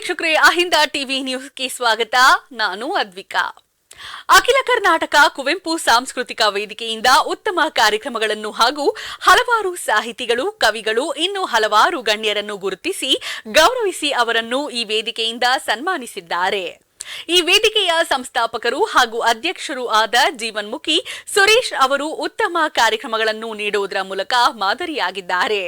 ವೀಕ್ಷಕರೇ, ಅಹಿಂದ ಟಿವಿ ನ್ಯೂಸ್ಗೆ ಸ್ವಾಗತ. ನಾನು ಅದ್ವಿಕಾ. ಅಖಿಲ ಕರ್ನಾಟಕ ಕುವೆಂಪು ಸಾಂಸ್ಕೃತಿಕ ವೇದಿಕೆಯಿಂದ ಉತ್ತಮ ಕಾರ್ಯಕ್ರಮಗಳನ್ನು ಹಾಗೂ ಹಲವಾರು ಸಾಹಿತಿಗಳು, ಕವಿಗಳು, ಇನ್ನು ಹಲವಾರು ಗಣ್ಯರನ್ನು ಗುರುತಿಸಿ ಗೌರವಿಸಿ ಅವರನ್ನು ಈ ವೇದಿಕೆಯಿಂದ ಸನ್ಮಾನಿಸಿದ್ದಾರೆ. ಈ ವೇದಿಕೆಯ ಸಂಸ್ಥಾಪಕರು ಹಾಗೂ ಅಧ್ಯಕ್ಷರು ಆದ ಜೀವನ್ಮುಖಿ ಸುರೇಶ್ ಅವರು ಉತ್ತಮ ಕಾರ್ಯಕ್ರಮಗಳನ್ನು ನೀಡುವುದರ ಮೂಲಕ ಮಾದರಿಯಾಗಿದ್ದಾರೆ.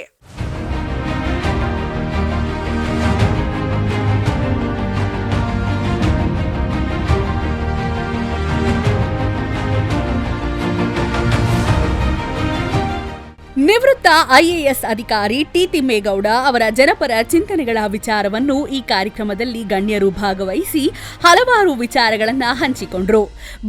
ನಿವೃತ್ತ ಐಎಎಸ್ ಅಧಿಕಾರಿ ಟಿ ತಿಮ್ಮೇಗೌಡ ಅವರ ಜನಪರ ಚಿಂತನೆಗಳ ವಿಚಾರವನ್ನು ಈ ಕಾರ್ಯಕ್ರಮದಲ್ಲಿ ಗಣ್ಯರು ಭಾಗವಹಿಸಿ ಹಲವಾರು ವಿಚಾರಗಳನ್ನು ಹಂಚಿಕೊಂಡರು.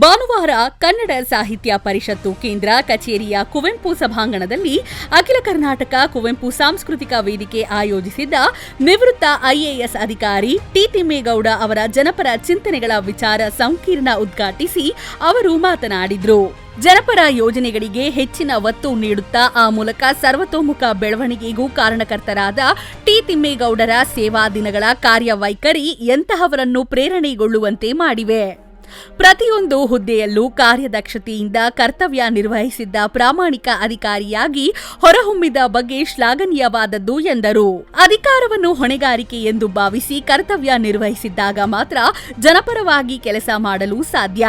ಭಾನುವಾರ ಕನ್ನಡ ಸಾಹಿತ್ಯ ಪರಿಷತ್ತು ಕೇಂದ್ರ ಕಚೇರಿಯ ಕುವೆಂಪು ಸಭಾಂಗಣದಲ್ಲಿ ಅಖಿಲ ಕರ್ನಾಟಕ ಕುವೆಂಪು ಸಾಂಸ್ಕೃತಿಕ ವೇದಿಕೆ ಆಯೋಜಿಸಿದ್ದ ನಿವೃತ್ತ ಐಎಎಸ್ ಅಧಿಕಾರಿ ಟಿ ತಿಮ್ಮೇಗೌಡ ಅವರ ಜನಪರ ಚಿಂತನೆಗಳ ವಿಚಾರ ಸಂಕೀರ್ಣ ಉದ್ಘಾಟಿಸಿ ಅವರು ಮಾತನಾಡಿದರು. ಜನಪರ ಯೋಜನೆಗಳಿಗೆ ಹೆಚ್ಚಿನ ಒತ್ತು ನೀಡುತ್ತಾ ಆ ಮೂಲಕ ಸರ್ವತೋಮುಖ ಬೆಳವಣಿಗೆಗೂ ಕಾರಣಕರ್ತರಾದ ಟಿ ತಿಮ್ಮೇಗೌಡರ ಸೇವಾ ದಿನಗಳ ಕಾರ್ಯವೈಖರಿ ಎಂತಹವರನ್ನು ಪ್ರೇರಣೆಗೊಳ್ಳುವಂತೆ ಮಾಡಿವೆ. ಪ್ರತಿಯೊಂದು ಹುದ್ದೆಯಲ್ಲೂ ಕಾರ್ಯದಕ್ಷತೆಯಿಂದ ಕರ್ತವ್ಯ ನಿರ್ವಹಿಸಿದ್ದ ಪ್ರಾಮಾಣಿಕ ಅಧಿಕಾರಿಯಾಗಿ ಹೊರಹೊಮ್ಮಿದ ಬಗ್ಗೆ ಶ್ಲಾಘನೀಯವಾದದ್ದು ಎಂದರು. ಅಧಿಕಾರವನ್ನು ಹೊಣೆಗಾರಿಕೆ ಎಂದು ಭಾವಿಸಿ ಕರ್ತವ್ಯ ನಿರ್ವಹಿಸಿದ್ದಾಗ ಮಾತ್ರ ಜನಪರವಾಗಿ ಕೆಲಸ ಮಾಡಲು ಸಾಧ್ಯ.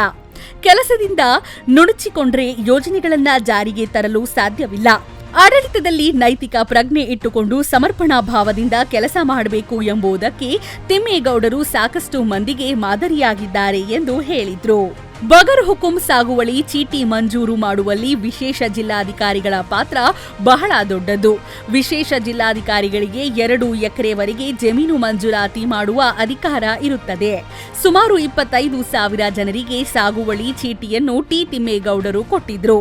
ಕೆಲಸದಿಂದ ನುಣುಚಿಕೊಂಡ್ರೆ ಯೋಜನೆಗಳನ್ನ ಜಾರಿಗೆ ತರಲು ಸಾಧ್ಯವಿಲ್ಲ. ಆಡಳಿತದಲ್ಲಿ ನೈತಿಕ ಪ್ರಜ್ಞೆ ಇಟ್ಟುಕೊಂಡು ಸಮರ್ಪಣಾ ಭಾವದಿಂದ ಕೆಲಸ ಮಾಡಬೇಕು ಎಂಬುದಕ್ಕೆ ತಿಮ್ಮೇಗೌಡರು ಸಾಕಷ್ಟು ಮಂದಿಗೆ ಮಾದರಿಯಾಗಿದ್ದಾರೆ ಎಂದು ಹೇಳಿದ್ರು. ಬಗರ್ ಹುಕುಂ ಸಾಗುವಳಿ ಚೀಟಿ ಮಂಜೂರು ಮಾಡುವಲ್ಲಿ ವಿಶೇಷ ಜಿಲ್ಲಾಧಿಕಾರಿಗಳ ಪಾತ್ರ ಬಹಳ ದೊಡ್ಡದು. ವಿಶೇಷ ಜಿಲ್ಲಾಧಿಕಾರಿಗಳಿಗೆ ಎರಡು ಎಕರೆವರೆಗೆ ಜಮೀನು ಮಂಜೂರಾತಿ ಮಾಡುವ ಅಧಿಕಾರ ಇರುತ್ತದೆ. ಸುಮಾರು ಇಪ್ಪತ್ತೈದು ಸಾವಿರ ಜನರಿಗೆ ಸಾಗುವಳಿ ಚೀಟಿಯನ್ನು ಟಿ ತಿಮ್ಮೇಗೌಡರು ಕೊಟ್ಟಿದ್ರು.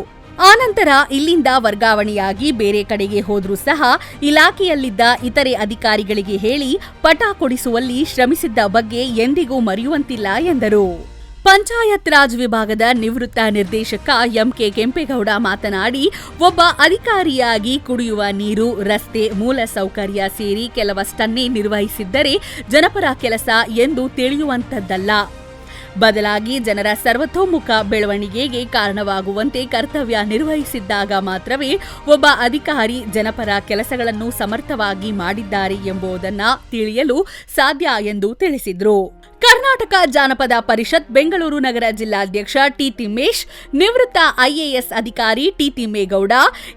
ಆನಂತರ ಇಲ್ಲಿಂದ ವರ್ಗಾವಣೆಯಾಗಿ ಬೇರೆ ಕಡೆಗೆ ಹೋದರೂ ಸಹ ಇಲಾಖೆಯಲ್ಲಿದ್ದ ಇತರೆ ಅಧಿಕಾರಿಗಳಿಗೆ ಹೇಳಿ ಪಟ ಕೊಡಿಸುವಲ್ಲಿ ಶ್ರಮಿಸಿದ್ದ ಬಗ್ಗೆ ಎಂದಿಗೂ ಮರೆಯುವಂತಿಲ್ಲ ಎಂದರು. ಪಂಚಾಯತ್ ರಾಜ್ ವಿಭಾಗದ ನಿವೃತ್ತ ನಿರ್ದೇಶಕ ಎಂ ಕೆ ಕೆಂಪೇಗೌಡ ಮಾತನಾಡಿ, ಒಬ್ಬ ಅಧಿಕಾರಿಯಾಗಿ ಕುಡಿಯುವ ನೀರು, ರಸ್ತೆ, ಮೂಲ ಸೌಕರ್ಯ ಸೇರಿ ಕೆಲವಷ್ಟನ್ನೇ ನಿರ್ವಹಿಸಿದ್ದರೆ ಜನಪರ ಕೆಲಸ ಎಂದು ತಿಳಿಯುವಂತದ್ದಲ್ಲ ಬದಲಾಗಿ ಜನರ ಸರ್ವತೋಮುಖ ಬೆಳವಣಿಗೆಗೆ ಕಾರಣವಾಗುವಂತೆ ಕರ್ತವ್ಯ ನಿರ್ವಹಿಸಿದ್ದಾಗ ಮಾತ್ರವೇ ಒಬ್ಬ ಅಧಿಕಾರಿ ಜನಪರ ಕೆಲಸಗಳನ್ನು ಸಮರ್ಥವಾಗಿ ಮಾಡಿದ್ದಾರೆ ಎಂಬುದನ್ನು ತಿಳಿಯಲು ಸಾಧ್ಯ ಎಂದು ತಿಳಿಸಿದ್ರು. ಕರ್ನಾಟಕ ಜಾನಪದ ಪರಿಷತ್ ಬೆಂಗಳೂರು ನಗರ ಜಿಲ್ಲಾಧ್ಯಕ್ಷ ಟಿ ತಿಮ್ಮೇಶ್ ನಿವೃತ್ತ ಐಎಎಸ್ ಅಧಿಕಾರಿ ಟಿ ತಿಮ್ಮೇಗೌಡ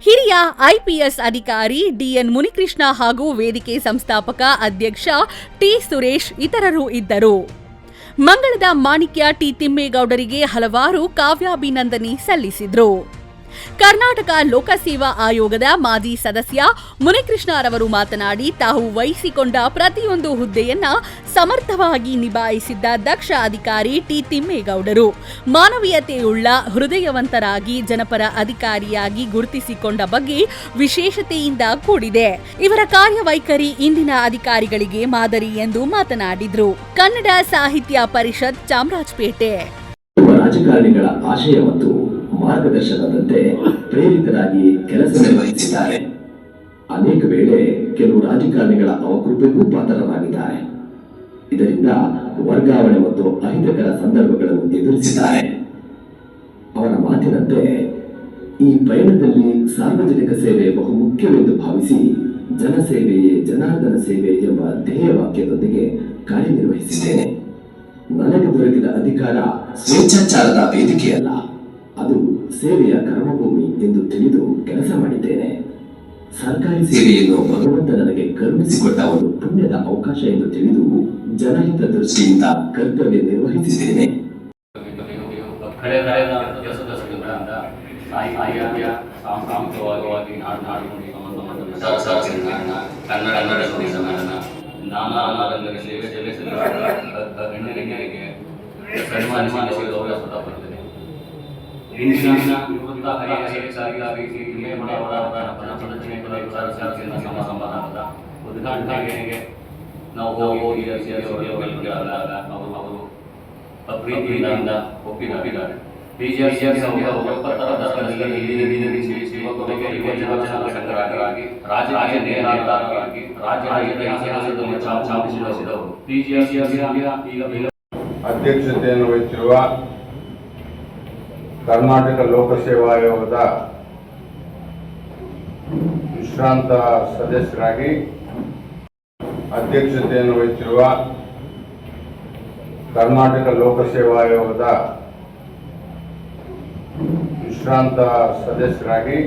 ಹಿರಿಯ ಐಪಿಎಸ್ ಅಧಿಕಾರಿ ಡಿಎನ್ ಮುನಿಕೃಷ್ಣ ಹಾಗೂ ವೇದಿಕೆ ಸಂಸ್ಥಾಪಕ ಅಧ್ಯಕ್ಷ ಟಿ ಸುರೇಶ್ ಇತರರು ಇದ್ದರು. ಮಂಗಳದ ಮಾಣಿಕ್ಯ ಟಿ ತಿಮ್ಮೇಗೌಡರಿಗೆ ಹಲವಾರು ಕಾವ್ಯಾಭಿನಂದನೆ ಸಲ್ಲಿಸಿದ್ರು. ಕರ್ನಾಟಕ ಲೋಕಸೇವಾ ಆಯೋಗದ ಮಾಜಿ ಸದಸ್ಯ ಮುನಿಕೃಷ್ಣರವರು ಮಾತನಾಡಿ, ತಾವು ವಹಿಸಿಕೊಂಡ ಪ್ರತಿಯೊಂದು ಹುದ್ದೆಯನ್ನ ಸಮರ್ಥವಾಗಿ ನಿಭಾಯಿಸಿದ್ದ ದಕ್ಷ ಅಧಿಕಾರಿ ಟಿ ತಿಮ್ಮೇಗೌಡರು. ಮಾನವೀಯತೆಯುಳ್ಳ, ಹೃದಯವಂತರಾಗಿ, ಜನಪರ ಅಧಿಕಾರಿಯಾಗಿ ಗುರುತಿಸಿಕೊಂಡ ಬಗ್ಗೆ ವಿಶೇಷತೆಯಿಂದ ಕೂಡಿದೆ. ಇವರ ಕಾರ್ಯವೈಖರಿ ಇಂದಿನ ಅಧಿಕಾರಿಗಳಿಗೆ ಮಾದರಿ ಎಂದು ಮಾತನಾಡಿದರು. ಕನ್ನಡ ಸಾಹಿತ್ಯ ಪರಿಷತ್ ಚಾಮರಾಜಪೇಟೆ. ರಾಜಕಾರಣಿಗಳ ಆಶಯ ಮತ್ತು ಮಾರ್ಗದರ್ಶನದಂತೆ ಪ್ರೇರಿತರಾಗಿ ಕೆಲಸ ನಿರ್ವಹಿಸಿದ್ದಾರೆ. ಅನೇಕ ವೇಳೆ ಕೆಲವು ರಾಜಕಾರಣಿಗಳ ಅವಕೃಪೆಗೂ ಪಾತ್ರರಾಗಿದ್ದಾರೆ. ಇದರಿಂದ ವರ್ಗಾವಣೆ ಮತ್ತು ಅಹಿತಕರ ಸಂದರ್ಭಗಳನ್ನು ಎದುರಿಸಿದ್ದಾರೆ. ಅವರ ಮಾತಿನಂತೆ, ಈ ಪಯಣದಲ್ಲಿ ಸಾರ್ವಜನಿಕ ಸೇವೆ ಬಹು ಮುಖ್ಯವೆಂದು ಭಾವಿಸಿ ಜನಸೇವೆಯೇ ಜನಾರ್ದನ ಸೇವೆ ಎಂಬ ಧ್ಯೇಯ ವಾಕ್ಯದೊಂದಿಗೆ ಕಾರ್ಯನಿರ್ವಹಿಸಿದ್ದೇನೆ. ನನಗೆ ದೊರಕಿದ ಅಧಿಕಾರ ಸ್ವೇಚ್ಛಾಚಾರದ ವೇದಿಕೆಯಲ್ಲ. ಅದು ಸೇವೆಯ ಕರ್ಮಭೂಮಿ ಎಂದು ತಿಳಿದು ಕೆಲಸ ಮಾಡಿದ್ದೇನೆ. ಸರ್ಕಾರಿ ಸೇವೆಯನ್ನು ಭಗವಂತ ನನಗೆ ಕರುಣಿಸಿಕೊಟ್ಟ ಒಂದು ಪುಣ್ಯದ ಅವಕಾಶ ಎಂದು ತಿಳಿದು ಜನಹಿತ ದೃಷ್ಟಿಯಿಂದ ಕರ್ತವ್ಯ ನಿರ್ವಹಿಸಿದ್ದೇನೆ. ಸಾಂಸ್ಕೃತಿಕವಾಗಿ ಕನ್ನಡ ಕನ್ನಡ ನಾನಾ ಉದ್ಘಾಟನೆಗೆ ನಾವು ಹೋಗಿ ಹೋಗಿ ಸೇರಿಸಿ ಅವರಿಗೆ ಆದಾಗ ಅವರು ಅವರು ಪ್ರೀತಿಯಿಂದ ಒಪ್ಪಿದ ಒಪ್ಪಿದ್ದಾರೆ ಬಿಜೆಪಿ ಎಪ್ಪತ್ತರ ದಶಕದಲ್ಲಿ ಯುವಕರಿಗೆ ಯುವಜನ ಸಂಘಟಕರಾಗಿ ರಾಜಕೀಯ ನೇತಾರರಾಗಿ ರಾಜ್ಯ ಇತಿಹಾಸದಲ್ಲಿ ಛಾಪಿಸಿದವರು ಬಿಜೆಪಿಯ ಈಗ ಅಧ್ಯಕ್ಷತೆಯನ್ನು ವಹಿಸಿರುವ ಕರ್ನಾಟಕ ಲೋಕಸೇವಾ ಆಯೋಗದ ವಿಶ್ರಾಂತ ಸದಸ್ಯರಾಗಿ ಅಧ್ಯಕ್ಷತೆಯನ್ನು ವಹಿಸಿರುವ ಕರ್ನಾಟಕ ಲೋಕಸೇವಾ ಆಯೋಗದ ವಿಶ್ರಾಂತ ಸದಸ್ಯರಾಗಿ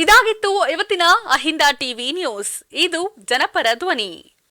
ಇದಾಗಿತ್ತು ಇವತ್ತಿನ ಅಹಿಂದ ಟಿವಿ ನ್ಯೂಸ್. ಇದು ಜನಪರ ಧ್ವನಿ.